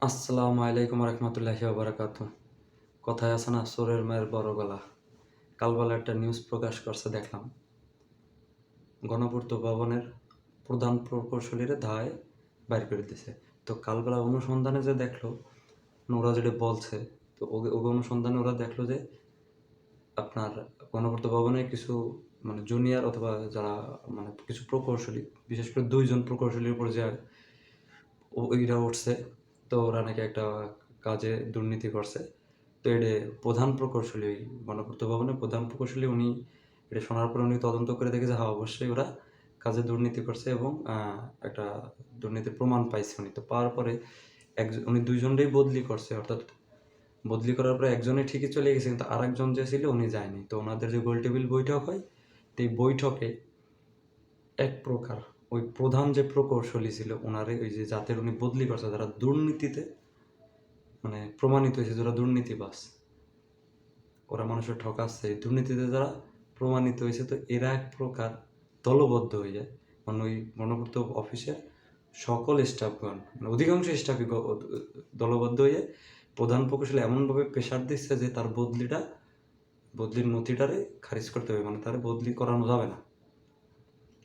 আসসালামু আলাইকুম রহমতুল্লাহি বারাকাত কথায় আছে না সোরের মায়ের বড় গলা? কালবেলা একটা নিউজ প্রকাশ করছে, দেখলাম। গণপূর্ত ভবনের প্রধান প্রকৌশলীর ধায় বাইর করে দিছে। তো কালবেলা অনুসন্ধানে যে দেখল ওরা যেটা বলছে, তো ওকে অনুসন্ধানে ওরা দেখল যে আপনার গণপূর্ত ভবনে কিছু মানে জুনিয়র অথবা যারা মানে কিছু প্রকৌশলী, বিশেষ করে দুইজন প্রকৌশলীর উপর যে ও- ওইরা উঠছে তো ওরা নাকি একটা কাজে দুর্নীতি করছে। তো এটা প্রধান প্রকৌশলী গণপূর্ত ভবনের প্রধান প্রকৌশলী উনি এটা শোনার পর উনি তদন্ত করে দেখেছে হ্যাঁ অবশ্যই ওরা কাজে দুর্নীতি করছে এবং একটা দুর্নীতির প্রমাণ পাইছে উনি। তো পাওয়ার পরে একজন উনি দুইজনটাই বদলি করছে, অর্থাৎ বদলি করার পরে একজনে ঠিকই চলে গেছে, কিন্তু আরেকজন যে ছিল উনি যায়নি। তো ওনাদের যে গোল টেবিল বৈঠক হয় তো এই বৈঠকে এক প্রকার ওই প্রধান যে প্রকৌশলী ছিল ওনারে ওই যে জাতের উনি বদলি করছে, যারা দুর্নীতিতে মানে প্রমাণিত হয়েছে, যারা দুর্নীতিবাস ওরা মানুষের ঠকাচ্ছে দুর্নীতিতে যারা প্রমাণিত হয়েছে, তো এরা এক প্রকার দলবদ্ধ হয়ে যায়। মানে ওই গণপূর্ত অফিসের সকল স্টাফগণ মানে অধিকাংশ স্টাফই দলবদ্ধ হয়ে প্রধান প্রকৌশলী এমনভাবে প্রেশার দিচ্ছে যে তার বদলিটা, বদলির নথিটারে খারিজ করতে হবে মানে তার বদলি করানো যাবে না।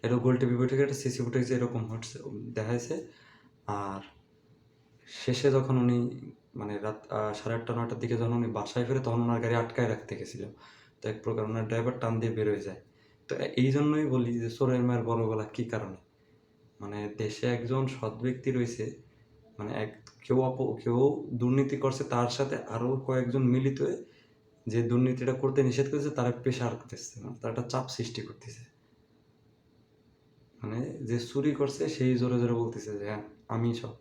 এরকম গোল টিভি বৈঠকে একটা সিসি ফুটেজ এরকম হচ্ছে দেখাইছে আর শেষে যখন উনি মানে রাত সাড়ে আটটা নটার দিকে যখন উনি বাসায় ফেরে, তখন ওনার গাড়ি আটকায় রাখতে গেছিল। তো এক প্রকার ওনার ড্রাইভার টান দিয়ে বের হয়ে যায়। তো এই জন্যই বলি যে সোরের মায়ের বড় গলা কী কারণে? মানে দেশে একজন সৎ ব্যক্তি রয়েছে মানে এক, কেউ অপ, কেউ দুর্নীতি করছে, তার সাথে আরও কয়েকজন মিলিত হয়ে যে দুর্নীতিটা করতে নিষেধ করেছে, তারা প্রেশার করতেছে মানে তার একটা চাপ সৃষ্টি করতেছে। মানে যে চুরি করছে সেই জোরে জোরে বলতেছে যে হ্যাঁ আমি সব।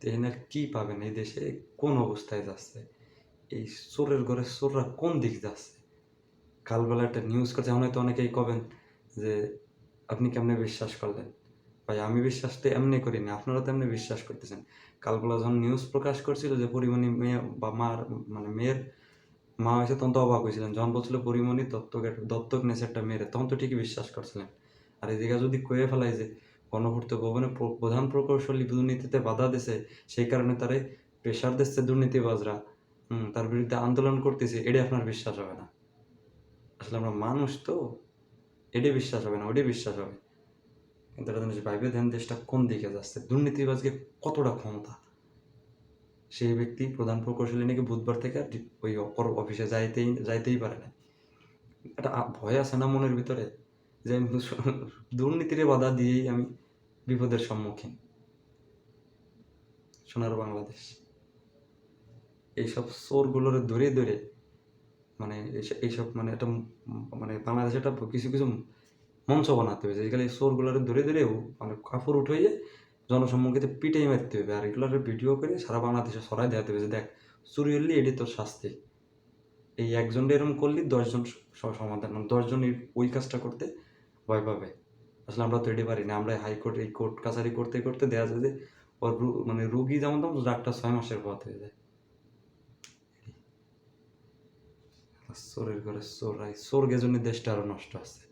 এনার কি পাবেন? এই দেশে কোন অবস্থায় যাচ্ছে? এই চোরের ঘরে চোররা কোন দিক যাচ্ছে? কালবেলা একটা নিউজ করছে, এখন হয়তো অনেকেই কবেন যে, আপনি কেমনে বিশ্বাস করলেন? ভাই, আমি বিশ্বাস তো এমনি করি না, আপনারা তো এমনি বিশ্বাস করতেছেন। কালবেলা যখন নিউজ প্রকাশ করছিল যে, পরিমণি মেয়ে বা মার মানে মেয়ের মা হয়েছে তখন তো অবাক হয়েছিলেন। যখন বলছিল পরিমণি দত্তক দত্তক নেছে একটা মেয়ের, তখন তো ঠিকই বিশ্বাস করছিলেন। আর এই জায়গায় যদি কয়ে ফেলাই যে গণপূর্ত ভবনে প্রধান প্রকৌশলী দুর্নীতিতে বাধা দিছে, সেই কারণে তারে প্রেশার দিচ্ছে দুর্নীতিবাজরা। হুম, তার বিরুদ্ধে আন্দোলন করতেছে এটা আপনার বিশ্বাস হবে না। আসলে আমরা মানুষ তো এটাই বিশ্বাস হবে না ওটাই বিশ্বাস হবে। কিন্তু একটা জিনিস ভাইবে ধ্যান দেশটা কোন দিকে যাচ্ছে? দুর্নীতিবাজকে কতটা ক্ষমতা? সেই ব্যক্তি প্রধান প্রকৌশলী নাকি বুধবার থেকে ওই অফিসে যাইতেই যাইতেই পারে না। একটা ভয় আছে না মনের ভিতরে? যে আমি দুর্নীতিরে বাধা দিয়েই আমি বিপদের সম্মুখীন। সোনার বাংলাদেশ। এইসব চোরগুলোর ধরে ধরে মানে এইসব মানে একটা মানে বাংলাদেশে একটা কিছু কিছু মঞ্চ বানাতে হবে যেগুলো এই চোরগুলোর ধরে ধরে মানে কাপড় উঠাইয়ে জনসম্মুখীতে পিটাই মারতে হবে। আর এগুলোর ভিডিও করে সারা বাংলাদেশে সরাই দেখাতে হবে যে দেখ, চুরি হলে এটি তোর শাস্তি। এই একজন এরকম করলে দশজন সমাধান মানে দশজন ওই কাজটা করতে ভয় পাবে। আসলে আমরা তো এটি পারি না। আমরা হাইকোর্ট এই কোর্ট কাছারি করতে করতে দেওয়া যায় যে, ওর মানে রুগী যেমন তেমন ডাক্তার ছয় মাসের পথ হয়ে যায়। চোরের ঘরে চোর চোর গেজনের দেশটা আরও নষ্ট আছে।